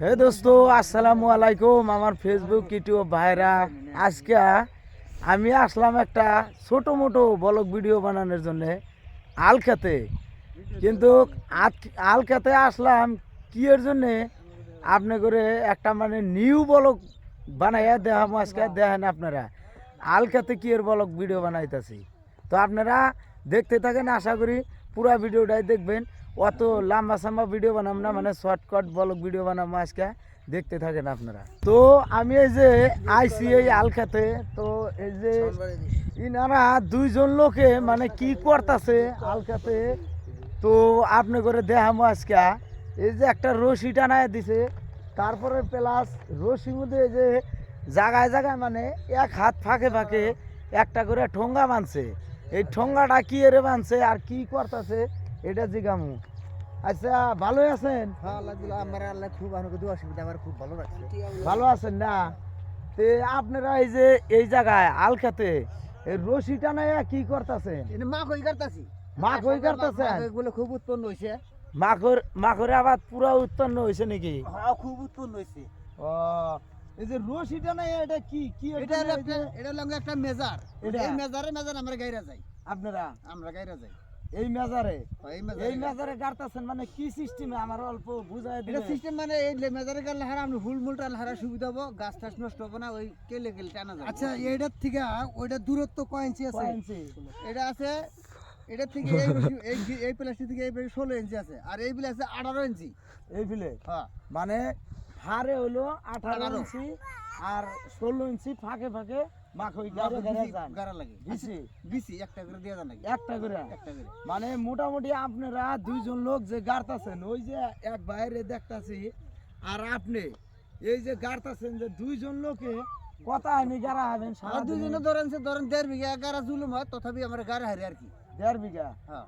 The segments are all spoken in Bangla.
হে দোস্ত, আসসালামু আলাইকুম। আমার ফেসবুক ইউটিউব ভাইরা, আজকে আমি আসলাম একটা ছোট মোটো ব্লগ ভিডিও বানানোর জন্য আলখাতে কিন্তু আলখাতে আসলাম কি এর জন্যে? আপনি করে একটা মানে নিউ ব্লগ বানাইয়া দেখাম আজকে, দেখেন আপনারা। আলখাতে কি এর ব্লগ ভিডিও বানাইতেছি। তো আপনারা দেখতে থাকেন, আশা করি পুরা ভিডিওটাই দেখবেন। অত লম্বা সাম্বা ভিডিও বানাম না মানে শর্টকাট ব্লগ ভিডিও বানাবো আজকে দেখতে থাকেন আপনারা। তো আমি এই যে আইসি এই আলখাতে, তো এই যে ইনারা দুইজন লোকে মানে কি করতেছে আলখাতে, তো আপনি করে দেখামো আজকে। এই যে একটা রশি টানায় দিছে, তারপরে প্লাস রশি মধ্যে এই যে জায়গায় জায়গায় মানে এক হাত ফাঁকে ফাঁকে একটা করে ঠোঙ্গা বানছে। এই ঠোঙ্গাটা কি এরে বানছে আর কি করতেছে এটা জিগামু। আচ্ছা ভালো আছেন? হ্যাঁ আল্লাহ আমার আল্লাহ খুব আমাকে আমার খুব ভালো লাগছে। ভালো আছেন না? তে আপনারা এই যে এই জায়গায় আলখাতে রশি টানাইয়া কি করতেছেন? এটা মা কই করতাছি মা কই করতেছেন? এগুলো খুব উৎপন্ন হইছে। মাখর মাখরে আবার পুরা উৎপন্ন হয়েছে নাকি? হ্যাঁ খুব উৎপন্ন হইছে। ও এই যে রশি টানাইয়া এটা কি কি এটা এটা হলো একটা মেজার? এই মেজারে মেজার আমরা গাইরা যাই। আপনারা? আমরা গাইরা যাই। এই মেজারে এই মেজারে গাড়তাছেন মানে কি সিস্টেমে আমার অল্প বুঝাই এটা সিস্টেম মানে এই মেজারে গেলে হারা হুল মুলটা হারা সুবিধা হব গাছ টাছ নষ্ট হবে না ওই কেলে কেলে টানা যাবে আচ্ছা এইটার থেকে ওইটা দূরত্ব কয় ইঞ্চি আছে? এটা আছে এটা থেকে এই এই প্লাস্টিক থেকে এই ষোলো ইঞ্চি আছে আর এই বিলে আছে আঠারো ইঞ্চি এই ফিলে হ্যাঁ। মানে ফারে হলো আঠারো। ইঞ্চি আর ষোলো ইঞ্চি ফাঁকে ফাঁকে গাড়ে গাড়ে গাড়া মানে মোটামুটি আপনারা দুইজন লোক যে গাড়তাছেন ওই যে এক বাইরে দেখতাছি আর আপনি এই যে গাড়তাছেন যে দুইজন লোকে কথা আমি গাড়া হবেন সারা দুজনে ধরেন সে ধরেন দেড় বিঘা এগারো জুলুম হয় তথাপি আমার গাড়ি হারে আর কি। দেড় বিঘা? হ্যাঁ।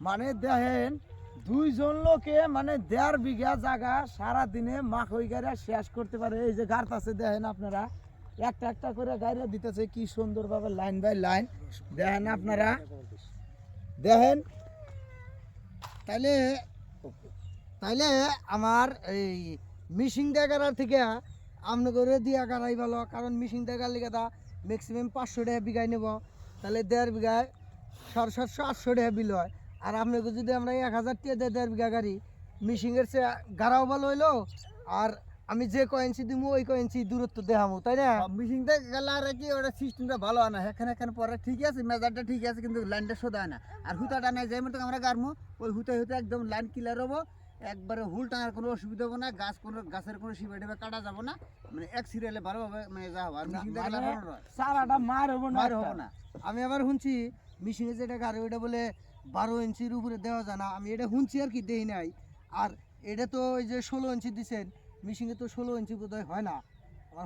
মানে দেখেন দুইজন লোকে মানে দেড় বিঘা জায়গা সারা দিনে মাখই গাড়া শেষ করতে পারে। এই যে গাড়তাছে দেখেন আপনারা। একটা একটা করে গাড়ি দিতেছে, কি সুন্দরভাবে লাইন বাই লাইন দেখেন আপনারা। দেখেন। তাইলে তাইলে আমার এই মিশিং দেগার থেকে আমনে করে দিয়া গাড়াই ভালো, কারণ মিশিং দেগার লিগে তা ম্যাক্সিমাম পাঁচশো টাকা বিঘায় নেব। তাহলে দেড় বিঘায় সাড়ে সাতশো, আটশো টাকা বিল হয়। আর আপনাকে যদি আমরা এক হাজার টাকা দেয় দেড় বিঘা গাড়ি মিশিংয়ের চেয়ে গাড়াও ভালো হইল, আর আমি যে কয়েন্সি দিব ওই কয়েন্সি দূরত্ব দেখামো তাই না? মিশিং গেলে আর কি ওটা সিস্টেমটা ভালো আনা এখানে এখানে পরে ঠিক আছে মেজারটা ঠিক আছে কিন্তু লাইনটা সোজা হয় না আর হুতাটা নাই যাই মতো আমরা গাড়মো ওই হুতে হুতে একদম লাইন ক্লিয়ার হব। একবারে হুল টানার কোনো অসুবিধা হবে না গাছ কোনো গাছের কোনো শিবা টিবা কাটা যাব না। মানে এক সিরিয়ালে ভালোভাবে মানে যা হবে আর মিশিং সারাটা মার হব না মার হব না। আমি আবার শুনছি মেশিনে যেটা গাড়ি ওইটা বলে বারো ইঞ্চির উপরে দেওয়া যায় না। আমি এটা শুনছি আর কি দেই নাই। আর এটা তো ওই যে ষোলো ইঞ্চি দিছেন মেশিনে তো ষোলো ইঞ্চি বোধহয় হয় না।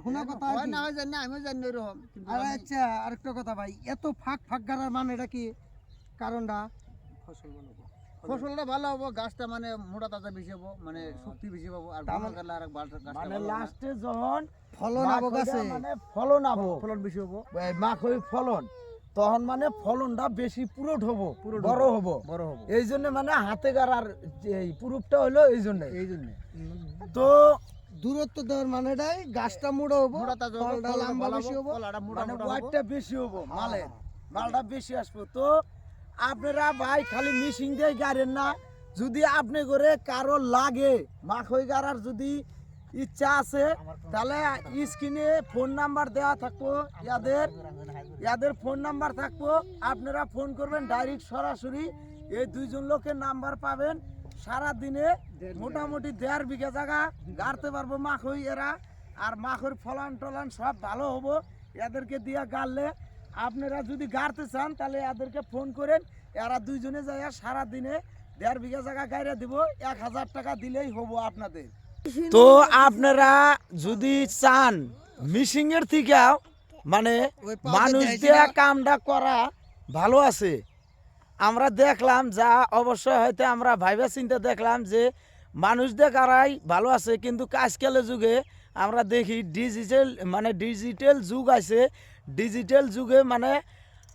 শোনা কথা আর না হয় জানি না আমিও জানি এরকম আর আচ্ছা আরেকটা কথা ভাই এত ফাঁক ফাঁক গাড়ার মানে এটা কি কারণটা? ফসল বানাবো ফসলটা ভালো হব গাছটা মানে মোটা তাজা বেশি হব মানে শক্তি বেশি পাবো আর বড় মানে- আর মানে। লাস্টে যখন ফলন আবো গাছে? মানে ফলন আবো। ফলন বেশি হব। এই ফলন। তখন মানে ফলনটা বেশি পুরোট হব পুরোট বড় হব বড় হব। এই জন্য মানে হাতে গাড়ার এই প্রুফটা হলো এই জন্য। এই জন্য। তো দূরত্ব দেওয়ার মানেটাই গাছটা মোড়ো হব মোটা ফলটা লম্বা বেশি হব, মানে মোটা ওয়াটটা বেশি হব মালের। মালটা বেশি আসব। তো আপনারা ভাই খালি মিশিং দিয়ে গাড়েন না। যদি আপনি করে কারও লাগে মাখ মাখই গাড়ার যদি ইচ্ছা আছে, তাহলে স্ক্রিনে ফোন নাম্বার দেওয়া থাকব, ইয়াদের ইয়াদের ফোন নাম্বার থাকব। আপনারা ফোন করবেন ডাইরেক্ট সরাসরি, এই দুইজন লোকের নাম্বার পাবেন। সারা দিনে মোটামুটি দেড় বিঘা জায়গা গাড়তে পারব মাখই এরা, আর মাখর ফলান টলান সব ভালো হব, এদেরকে দিয়ে গাড়লে। আপনারা যদি গাড়তে চান, তাহলে এদেরকে ফোন করেন, এরা দুইজনে যায় সারা দিনে দেড় বিঘা জায়গা গাড়িয়ে দিব, এক হাজার টাকা দিলেই হব আপনাদের। তো আপনারা যদি চান মিশিং এর থেকে মানে মানুষ দেয়া কামটা করা ভালো আছে। আমরা দেখলাম যা অবশ্যই হয়তো আমরা ভাইবা চিন্তা দেখলাম যে মানুষ দেখারাই ভালো আছে কিন্তু আজকালের যুগে আমরা দেখি ডিজিটাল মানে ডিজিটাল যুগ আছে। ডিজিটাল যুগে মানে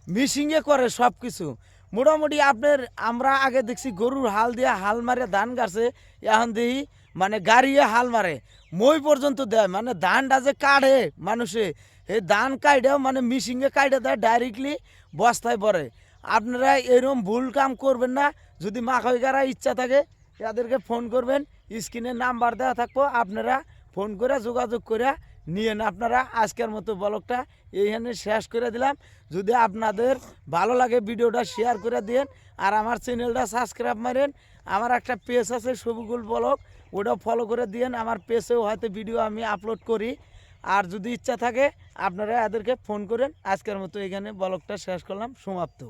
মিশিংয়ে করে সব কিছু মোটামুটি আপনার, আমরা আগে দেখছি গরুর হাল দিয়ে হাল মারে ধান গাছে, এখন দেখি মানে গাড়িয়ে হাল মারে। মই পর্যন্ত দেয় মানে ধানটা যে কাঢ়ে মানুষে, এই ধান কাইডেও মানে মিশিংয়ে কাইডে দেয় ডাইরেক্টলি বস্তায় পড়ে। আপনারা এরকম ভুল কাম করবেন না, যদি মাখাই গাড়া ইচ্ছা থাকে, এদেরকে ফোন করবেন স্ক্রিনে নাম্বার দেওয়া থাকব, আপনারা ফোন করে যোগাযোগ করে নিয়েন আপনারা। আজকের মতো ব্লগটা এইখানে শেষ করে দিলাম। যদি আপনাদের ভালো লাগে ভিডিওটা শেয়ার করে দিন আর আমার চ্যানেলটা সাবস্ক্রাইব মারেন। আমার একটা পেজ আছে সবুগুল ব্লগ, ওটা ফলো করে দিন আমার পেজেও হয়তো ভিডিও আমি আপলোড করি। আর যদি ইচ্ছা থাকে, আপনারা এদেরকে ফোন করেন। আজকের মতো এখানে ব্লগটা শেষ করলাম। সমাপ্ত।